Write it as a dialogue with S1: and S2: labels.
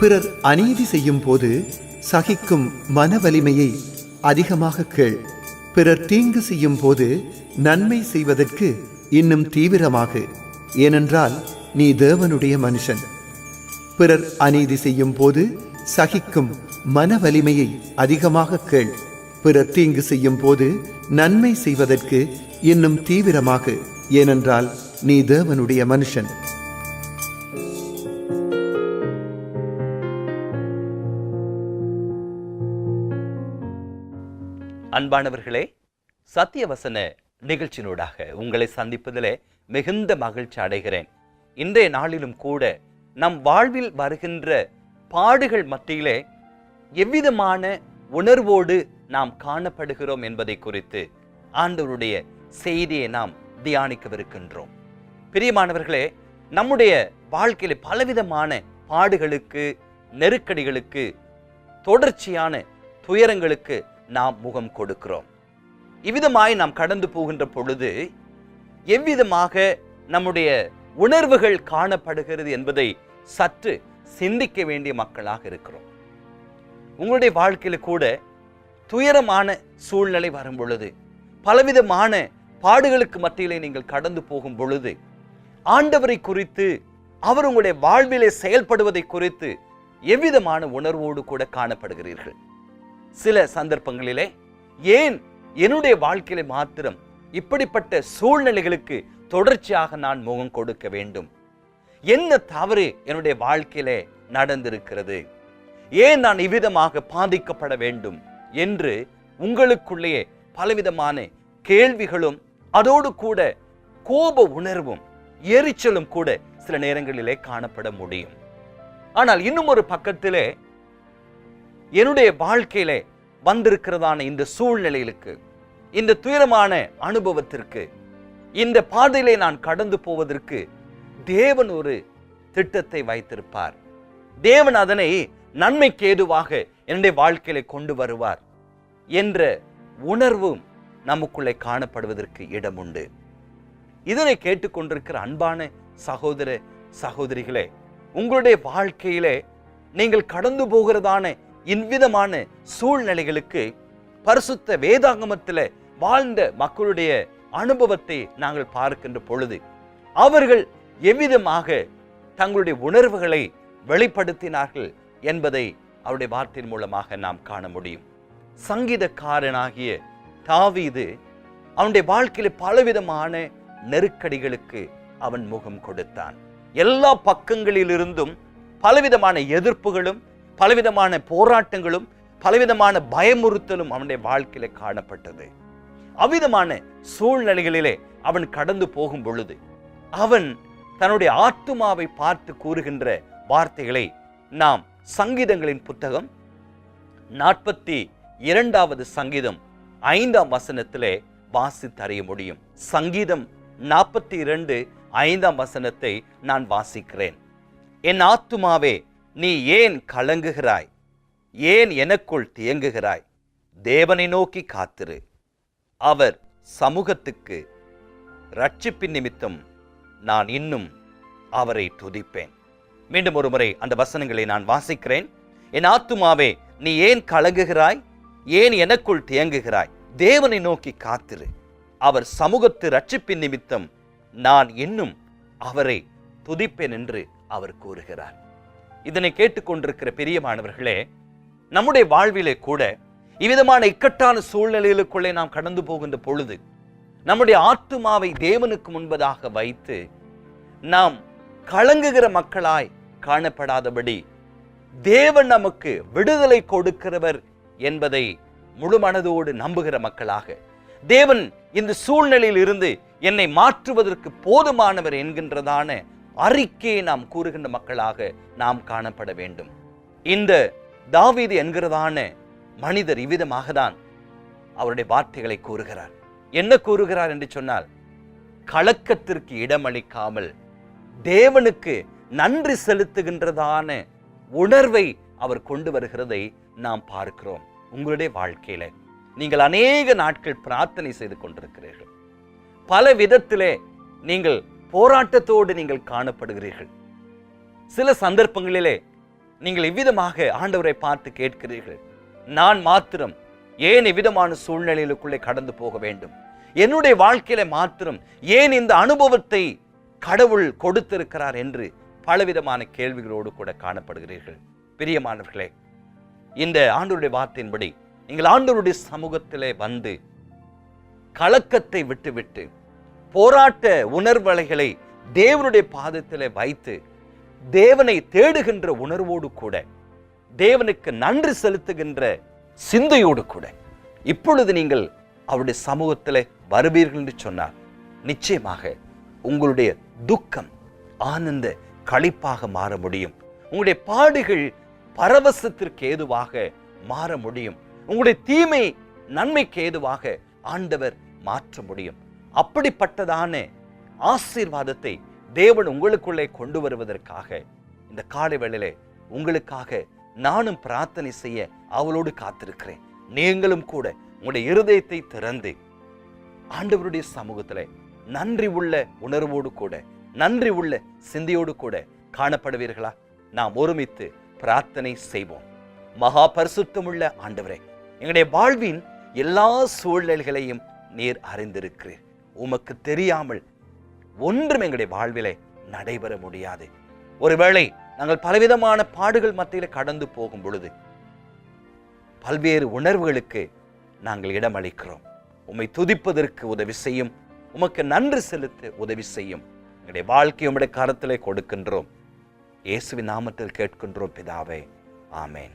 S1: பிறர் அநீதி செய்யும் போது சகிக்கும் மன வலிமையை அதிகமாக கேள். பிறர் தீங்கு செய்யும் போது நன்மை செய்வதற்கு இன்னும் தீவிரமாக. ஏனென்றால் நீ தேவனுடைய மனுஷன். பிறர் அநீதி செய்யும் போது சகிக்கும் மன வலிமையை அதிகமாக கேள். பிறர் தீங்கு செய்யும் போது நன்மை செய்வதற்கு இன்னும் தீவிரமாக. ஏனென்றால் நீ தேவனுடைய மனுஷன்.
S2: அன்பானவர்களே சத்தியவசன நிகழ்ச்சியினூடாக உங்களை சந்திப்பதிலே மிகுந்த மகிழ்ச்சி அடைகிறேன். இன்றைய நாளிலும் கூட நம் வாழ்வில் வருகின்ற பாடுகள் மத்தியிலே எவ்விதமான உணர்வோடு நாம் காணப்படுகிறோம் என்பதை குறித்து ஆண்டவருடைய செய்தியை நாம் தியானிக்கவிருக்கின்றோம். பிரியமானவர்களே நம்முடைய வாழ்க்கையில பலவிதமான பாடுகளுக்கு நெருக்கடிகளுக்கு தொடர்ச்சியான துயரங்களுக்கு நாம் முகம் கொடுக்கிறோம். இவ்விதமாய் நாம் கடந்து போகின்ற பொழுது எவ்விதமாக நம்முடைய உணர்வுகள் காணப்படுகிறது என்பதை சற்று சிந்திக்க வேண்டிய மக்களாக இருக்கிறோம். உங்களுடைய வாழ்க்கையில கூட துயரமான சூழ்நிலை வரும் பொழுது பலவிதமான பாடுகளுக்கு மத்தியிலே நீங்கள் கடந்து போகும் பொழுது ஆண்டவரை குறித்து அவர் உங்களுடைய வாழ்விலே செயல்படுவதை குறித்து எவ்விதமான உணர்வோடு கூட காணப்படுகிறீர்கள்? சில சந்தர்ப்பங்களிலே ஏன் என்னுடைய வாழ்க்கையில மாத்திரம் இப்படிப்பட்ட சூழ்நிலைகளுக்கு தொடர்ச்சியாக நான் முகம் கொடுக்க வேண்டும்? என்ன தவறு என்னுடைய வாழ்க்கையிலே நடந்திருக்கிறது? ஏன் நான் இவ்விதமாக பாதிக்கப்பட வேண்டும் என்று உங்களுக்குள்ளேயே பலவிதமான கேள்விகளும் அதோடு கூட கோப உணர்வும் எரிச்சலும் கூட சில நேரங்களிலே காணப்பட முடியும். ஆனால் இன்னும் ஒரு பக்கத்திலே என்னுடைய வாழ்க்கையில வந்திருக்கிறதான இந்த சூழ்நிலைகளுக்கு இந்த துயரமான அனுபவத்திற்கு இந்த பாதையிலே நான் கடந்து போவதற்கு தேவன் ஒரு திட்டத்தை வைத்திருப்பார். தேவன் அதனை நன்மைக்கு ஏதுவாக என்னுடைய வாழ்க்கையில கொண்டு வருவார் என்ற உணர்வும் நமக்குள்ளே காணப்படுவதற்கு இடம் உண்டு. இதனை கேட்டுக்கொண்டிருக்கிற அன்பான சகோதர சகோதரிகளே உங்களுடைய வாழ்க்கையிலே நீங்கள் கடந்து போகிறதான இவ்விதமான சூழ்நிலைகளுக்கு பரிசுத்த வேதாங்கமத்தில் வாழ்ந்த மக்களுடைய அனுபவத்தை நாங்கள் பார்க்கின்ற பொழுது அவர்கள் எவ்விதமாக தங்களுடைய உணர்வுகளை வெளிப்படுத்தினார்கள் என்பதை அவருடைய வார்த்தையின் மூலமாக நாம் காண முடியும். சங்கீதக்காரனாகிய தாவீது அவனுடைய வாழ்க்கையில் பலவிதமான நெருக்கடிகளுக்கு அவன் முகம் கொடுத்தான். எல்லா பக்கங்களிலிருந்தும் பலவிதமான எதிர்ப்புகளும் பலவிதமான போராட்டங்களும் பலவிதமான பயமுறுத்தலும் அவனுடைய வாழ்க்கையில காணப்பட்டது. அவ்விதமான சூழ்நிலைகளிலே அவன் கடந்து போகும் பொழுது அவன் தன்னுடைய ஆத்துமாவை பார்த்து கூறுகின்ற வார்த்தைகளை நாம் சங்கீதங்களின் புத்தகம் நாற்பத்தி இரண்டாவது சங்கீதம் ஐந்தாம் வசனத்திலே வாசித்தறிய முடியும். சங்கீதம் நாற்பத்தி இரண்டு ஐந்தாம் வசனத்தை நான் வாசிக்கிறேன். என் ஆத்துமாவே நீ ஏன் கலங்குகிறாய்? ஏன் எனக்குள் தியங்குகிறாய்? தேவனை நோக்கி காத்திரு. அவர் சமூகத்துக்கு ரட்சிப்பின் நிமித்தம் நான் இன்னும் அவரை துதிப்பேன். மீண்டும் ஒரு முறை அந்த வசனங்களை நான் வாசிக்கிறேன். என் ஆத்துமாவே நீ ஏன் கலங்குகிறாய்? ஏன் எனக்குள் தியங்குகிறாய்? தேவனை நோக்கி காத்திரு. அவர் சமூகத்து ரட்சிப்பின் நிமித்தம் நான் இன்னும் அவரை துதிப்பேன் என்று அவர் கூறுகிறார். இதனை கேட்டுக்கொண்டிருக்கிற பெரியமானவர்களே நம்முடைய வாழ்விலே கூட இவ்விதமான இக்கட்டான சூழ்நிலைகளுக்குள்ளே நாம் கடந்து போகின்ற பொழுது நம்முடைய ஆத்துமாவை தேவனுக்கு முன்பதாக வைத்து நாம் கலங்குகிற மக்களாய் காணப்படாதபடி தேவன் நமக்கு விடுதலை கொடுக்கிறவர் என்பதை முழு மனதோடு நம்புகிற மக்களாக தேவன் இந்த சூழ்நிலையில் இருந்து என்னை மாற்றுவதற்கு போதுமானவர் என்கின்றதான அறிக்கையை நாம் கூறுகின்ற மக்களாக நாம் காணப்பட வேண்டும். இந்த தாவீது என்கிறதான மனிதர் இவ்விதமாக தான் அவருடைய வார்த்தைகளை கூறுகிறார். என்ன கூறுகிறார் என்று சொன்னால் கலக்கத்திற்கு இடமளிக்காமல் தேவனுக்கு நன்றி செலுத்துகின்றதான உணர்வை அவர் கொண்டு வருகிறதை நாம் பார்க்கிறோம் உங்களுடைய வாழ்க்கையில. நீங்கள் அநேக நாட்கள் பிரார்த்தனை செய்து கொண்டிருக்கிறீர்கள். பல விதத்திலே நீங்கள் போராட்டத்தோடு நீங்கள் காணப்படுகிறீர்கள். சில சந்தர்ப்பங்களிலே நீங்கள் இவ்விதமாக ஆண்டவரை பார்த்து கேட்கிறீர்கள். நான் மாத்திரம் ஏன் இவ்விதமான சூழ்நிலைகளுக்குள்ளே கடந்து போக வேண்டும்? என்னுடைய வாழ்க்கையில மாத்திரம் ஏன் இந்த அனுபவத்தை கடவுள் கொடுத்திருக்கிறார் என்று பலவிதமான கேள்விகளோடு கூட காணப்படுகிறீர்கள். பிரியமானவர்களே இந்த ஆண்டவருடைய வார்த்தையின்படி நீங்கள் ஆண்டோருடைய சமூகத்திலே வந்து கலக்கத்தை விட்டுவிட்டு போராட்ட உணர்வலைகளை தேவனுடைய பாதத்தில் வைத்து தேவனை தேடுகின்ற உணர்வோடு கூட தேவனுக்கு நன்றி செலுத்துகின்ற சிந்தையோடு கூட இப்பொழுது நீங்கள் அவருடைய சமூகத்தில் வருவீர்கள் என்று சொன்னார் நிச்சயமாக உங்களுடைய துக்கம் ஆனந்த களிப்பாக மாற முடியும். உங்களுடைய பாடுகள் பரவசத்திற்கு ஏதுவாக மாற முடியும். உங்களுடைய தீமை நன்மைக்கு ஏதுவாக ஆண்டவர் மாற்ற முடியும். அப்படிப்பட்டதான ஆசீர்வாதத்தை தேவன் உங்களுக்குள்ளே கொண்டு வருவதற்காக இந்த காலை வேளையிலே உங்களுக்காக நானும் பிரார்த்தனை செய்ய அவளோடு காத்திருக்கிறேன். நீங்களும் கூட உங்களுடைய இருதயத்தை திறந்து ஆண்டவருடைய சமூகத்தில் நன்றி உள்ள உணர்வோடு கூட நன்றி உள்ள சிந்தையோடு கூட காணப்படுவீர்களா? நாம் ஒருமித்து பிரார்த்தனை செய்வோம். மகா பரிசுத்தமுள்ள ஆண்டவரே எங்களுடைய வாழ்வின் எல்லா சூழ்நிலைகளையும் நீர் அறிந்திருக்கிறீர். உமக்கு தெரியாமல் ஒன்றும் எங்களுடைய வாழ்விலே நடைபெற முடியாது. ஒருவேளை நாங்கள் பலவிதமான பாடுகள் மத்தியில கடந்து போகும் பொழுது பல்வேறு உணர்வுகளுக்கு நாங்கள் இடமளிக்கிறோம். உம்மை துதிப்பதற்கு உதவி செய்யும் உமக்கு நன்றி செலுத்த உதவி செய்யும் எங்களுடைய வாழ்க்கை உம்முடைய கரத்திலே கொடுக்கின்றோம். இயேசுவின் நாமத்தில் கேட்கின்றோம் பிதாவே. ஆமேன்.